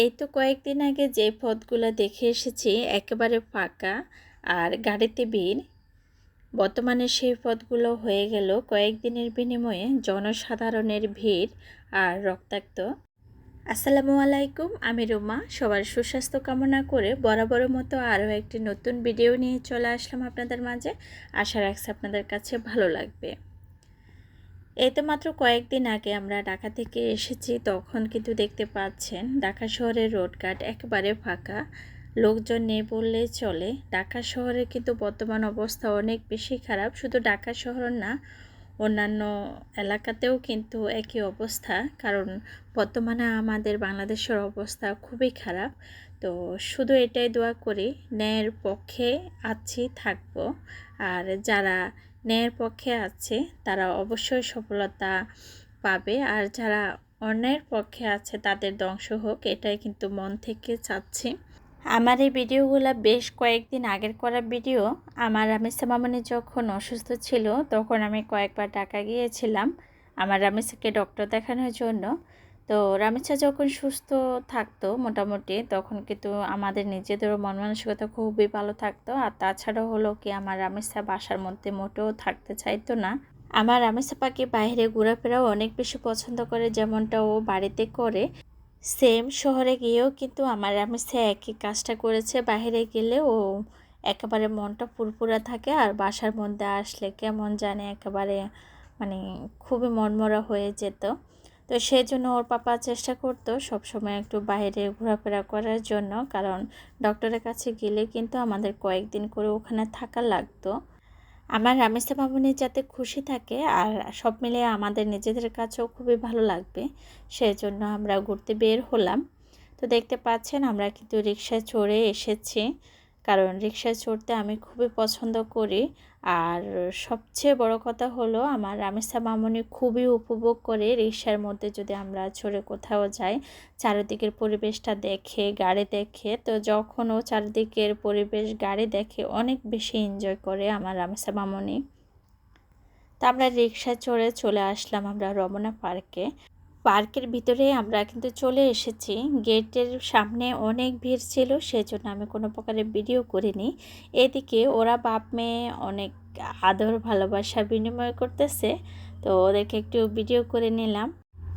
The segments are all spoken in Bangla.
এই তো কয়েকদিন আগে যে পথগুলো দেখে এসেছি একেবারে ফাঁকা আর গাড়িতে ভিড়। বর্তমানে সেই পথগুলো হয়ে গেল কয়েকদিনের বিনিময়ে জনসাধারণের ভিড় আর রক্তাক্ত। আসসালামু আলাইকুম, আমি রুমা। সবার সুস্বাস্থ্য কামনা করে বরাবরের মতো আরও একটি নতুন ভিডিও নিয়ে চলে আসলাম আপনাদের মাঝে। আশা রাখছি আপনাদের কাছে ভালো লাগবে। এই তো মাত্র কয়েকদিন আগে আমরা ঢাকা থেকে এসেছি, তখন কিন্তু দেখতে পাচ্ছেন ঢাকা শহরের রোডঘাট একেবারে ফাঁকা। লোকজন নেই বললেই চলে। ঢাকা শহরে কিন্তু বর্তমান অবস্থা অনেক বেশি খারাপ। শুধু ঢাকা শহর না, অন্যান্য এলাকাতেও কিন্তু একই অবস্থা। কারণ বর্তমানে আমাদের বাংলাদেশের অবস্থা খুবই খারাপ। তো শুধু এটাই দোয়া করি, ন্যায়ের পক্ষে আছি, থাকব। আর যারা ন্যায়ের পক্ষে আছে, তারা অবশ্যই সফলতা পাবে। আর যারা অন্যায়ের পক্ষে আছে, তাদের ধ্বংস হোক, এটাই কিন্তু মন থেকে চাচ্ছি। আমার এই ভিডিওগুলো বেশ কয়েকদিন আগের করা ভিডিও। আমার রামিসা মামনি যখন অসুস্থ ছিল, তখন আমি কয়েকবার টাকা গিয়েছিলাম। আমার রামিসাকে ডক্টর দেখানোর জন্য। তো রামিসা যখন সুস্থ থাকতো মোটামুটি, তখন কিন্তু আমাদের নিজেদেরও মন মানসিকতা খুবই ভালো থাকতো। আর তাছাড়াও হলো কি, আমার রামিসা বাসার মধ্যে মোটেও থাকতে চাইতো না। আমার রামিসা পাখি বাইরে ঘোরাফেরাও অনেক বেশি পছন্দ করে যেমনটা ও বাড়িতে করে। সেম শহরে গিয়েও কিন্তু আমার রামিসা একই কাজটা করেছে। বাইরে গেলে ও একেবারে মনটা ফুরফুরা থাকে আর বাসার মধ্যে আসলে কেমন জানে একেবারে মানে খুবই মনমরা হয়ে যেত। তো সেই জন্য ওর পাপা চেষ্টা করতো সবসময় একটু বাইরে ঘোরাফেরা করার জন্য, কারণ ডক্টরের কাছে গেলে কিন্তু আমাদের কয়েকদিন করে ওখানে থাকা লাগতো। আমার রামেশা মামুনি যাতে খুশি থাকে আর সব মিলে আমাদের নিজেদের কাছেও খুবই ভালো লাগবে সেই জন্য আমরা ঘুরতে বের হলাম। তো দেখতে পাচ্ছেন আমরা কিন্তু রিক্সায় চড়ে এসেছি। কারণ রিক্সায় চড়তে আমি খুবই পছন্দ করি। আর সবচেয়ে বড় কথা হলো আমার রামেশা মামনি খুবই উপভোগ করে রিক্সার মধ্যে যদি আমরা চড়ে কোথাও যাই, চারিদিকের পরিবেশটা দেখে, গাড়ি দেখে, তো যখন ও চারিদিকের পরিবেশ গাড়ি দেখে অনেক বেশি এনজয় করে আমার রামেশা মামনি। তা আমরা রিক্সায় চড়ে চলে আসলাম আমরা রমনা পার্কে পার্কের ভিতরে আমরা কিন্তু চলে এসেছি। গেটের সামনে অনেক ভিড় ছিল, সেজন্য আমি কোনো প্রকারের ভিডিও করিনি। এদিকে ওরা বাপ মেয়ে অনেক আদর, ভালোবাসা বিনিময় করতেছে, তো ওদেরকে একটু ভিডিও করে নিলাম।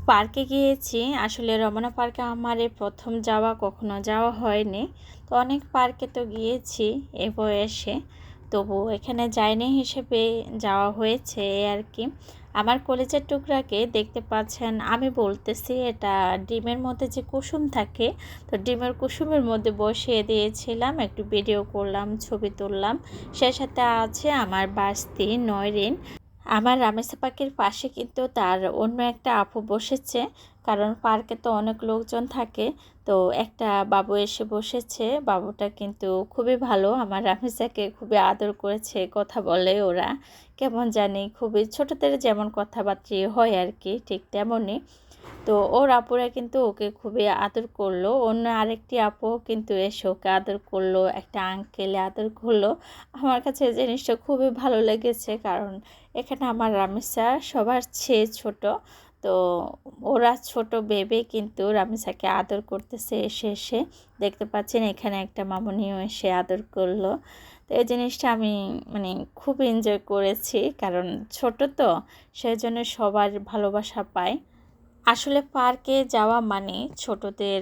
পার্কে গিয়েছি। আসলে রমনা পার্কে আমার প্রথম যাওয়া কখনো যাওয়া হয়নি। তো অনেক পার্কে তো গিয়েছি এ বয়সে। তবু এখানে যায়নি হিসেবে যাওয়া হয়েছে আর কি। আমার কলেজের টুকরাকে দেখতে পাচ্ছেন, আমি বলতেছি এটা ডিমের মধ্যে যে কুসুম থাকে, তো ডিমের কুসুমের মধ্যে বসিয়ে দিয়েছিলাম, একটু ভিডিও করলাম, ছবি তুললাম। সে সাথে আছে আমার বাস্তি, নয়রিন। আমার রামেশা পাখির পাশে কিন্তু তার অন্য একটা আপু বসেছে, কারণ পার্কে তো অনেক লোকজন থাকে। তো একটা বাবু এসে বসেছে, বাবুটা কিন্তু খুবই ভালো। আমার রামেশাকে খুবই আদর করেছে, কথা বলে ওরা। কেমন জানি খুবই ছোটোদের যেমন কথাবার্তা হয় আর কি, ঠিক তেমনই। তো ওর আপুরা কিন্তু ওকে খুবই আদর করল। অন্য আরেকটি আপু কিন্তু এসে ওকে আদর করল, একটা আঙ্কেলে আদর করল। আমার কাছে জিনিসটা খুবই ভালো লেগেছে কারণ এখানে আমার রামেশা সবার চেয়ে ছোট। তো ওরা ছোট বেবে কিন্তু রামিসাকে আদর করতেছে এসে এসে। দেখতে পাচ্ছেন এখানে একটা মামনিও এসে আদর করল। তো এই জিনিসটা আমি মানে খুব এনজয় করেছি কারণ ছোট তো সেই জন্য সবার ভালোবাসা পায়। আসলে পার্কে যাওয়া মানে ছোটদের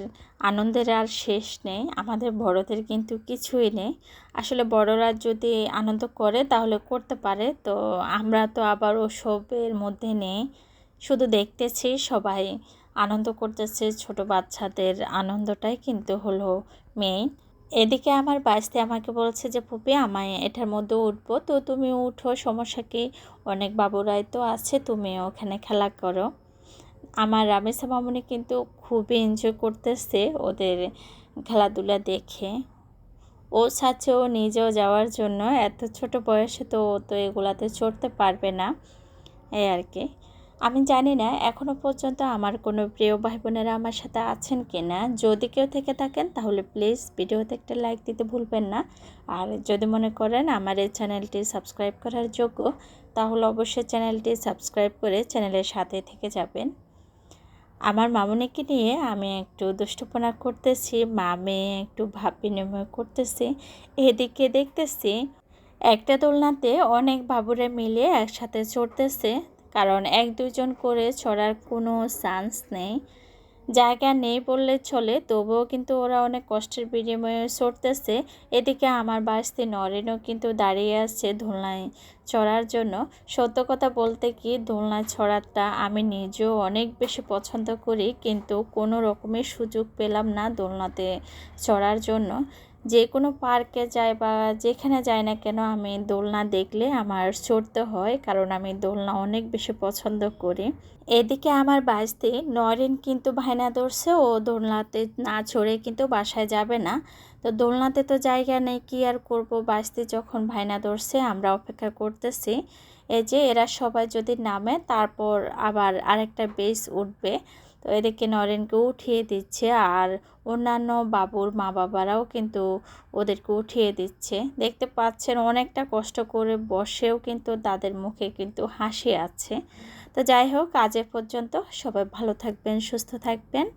আনন্দের আর শেষ নেই, আমাদের বড়দের কিন্তু কিছুই নেই। আসলে বড়রা যদি আনন্দ করে তাহলে করতে পারে, তো আমরা তো আবার ওসবের মধ্যে নেই। শুধু দেখতেছি সবাই আনন্দ করতেছে, ছোট বাচ্চাদের আনন্দটাই কিন্তু হলো মেইন এদিকে আমার বাঁচতে আমাকে বলছে যে, পুপি, আমায় এটার মধ্যে উঠবো। তো তুমি উঠো, সমস্যা কি? অনেক বাবুরাই তো আছে, তুমি ওখানে খেলা করো। আমার রামেশা মামনি কিন্তু খুবই এনজয় করতেছে ওদের খেলাধুলা দেখে। ও সাথে ও নিজেও যাওয়ার জন্য, এত ছোট বয়সে তো ও তো এগুলাতে চড়তে পারবে না, এই আর কি। আমি জানি না এখনও পর্যন্ত আমার কোনো প্রিয় ভাই বোনেরা আমার সাথে আছেন কি না যদি কেউ থেকে থাকেন, তাহলে প্লিজ ভিডিওতে একটা লাইক দিতে ভুলবেন না। আর যদি মনে করেন আমার এই চ্যানেলটি সাবস্ক্রাইব করার যোগ্য, তাহলে অবশ্যই চ্যানেলটি সাবস্ক্রাইব করে চ্যানেলের সাথে থেকে যাবেন। আমার মামুনিকে নিয়ে আমি একটু দুষ্টপনা করতেছি, মামে একটু ভাব বিনিময় করতেছি, এদিকে দেখতেছি একটা দোলনাতে অনেক বাবুরা মিলে একসাথে চড়তেছে, কারণ এক দুজন করে চড়ার কোনো চান্স নেই। জায়গা নেই বললে চলে, তবুও কিন্তু ওরা অনেক কষ্টের বিনিময়ে চড়তেছে এদিকে আমার বাসতে নরেনও কিন্তু দাঁড়িয়ে আছে দোলনায় চড়ার জন্য। সত্য কথা বলতে কি, দোলনায় ছড়াটা আমি নিজেও অনেক বেশি পছন্দ করি, কিন্তু কোনো রকমের সুযোগ পেলাম না দোলনাতে চড়ার জন্য। যে কোনো পার্কে যাই বা যেখানে যাই না কেন আমি দোলনা দেখলে আমার চড়তে হয়, কারণ আমি দোলনা অনেক বেশি পছন্দ করি। এদিকে আমার বাসতে নরেন কিন্তু ভাইনা ধরছে, ও দোলনাতে না চড়ে কিন্তু বাসায় যাবে না। তো দোলনাতে তো জায়গা নেই, কি আর করব? বাসতে যখন ভাইনা ধরছে, আমরা অপেক্ষা করতেছি। এই যে এরা সবাই যদি নামে, তারপর আবার আরেকটা বেস উঠবে। তো এদিকে নরেনকে উঠিয়ে দিচ্ছে আর অন্যান্য বাবুর মা বাবারাও কিন্তু ওদেরকে উঠিয়ে দিচ্ছে। দেখতে পাচ্ছেন অনেকটা কষ্ট করে বসেও কিন্তু তাদের মুখে কিন্তু হাসি আছে। তো যাই হোক, আজে পর্যন্ত সবাই ভালো থাকবেন, সুস্থ থাকবেন।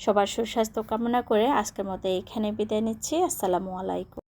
সবার সুস্বাস্থ্য কামনা করে আজকের মতো এখানে বিদায় নিচ্ছি। আসসালামু আলাইকুম।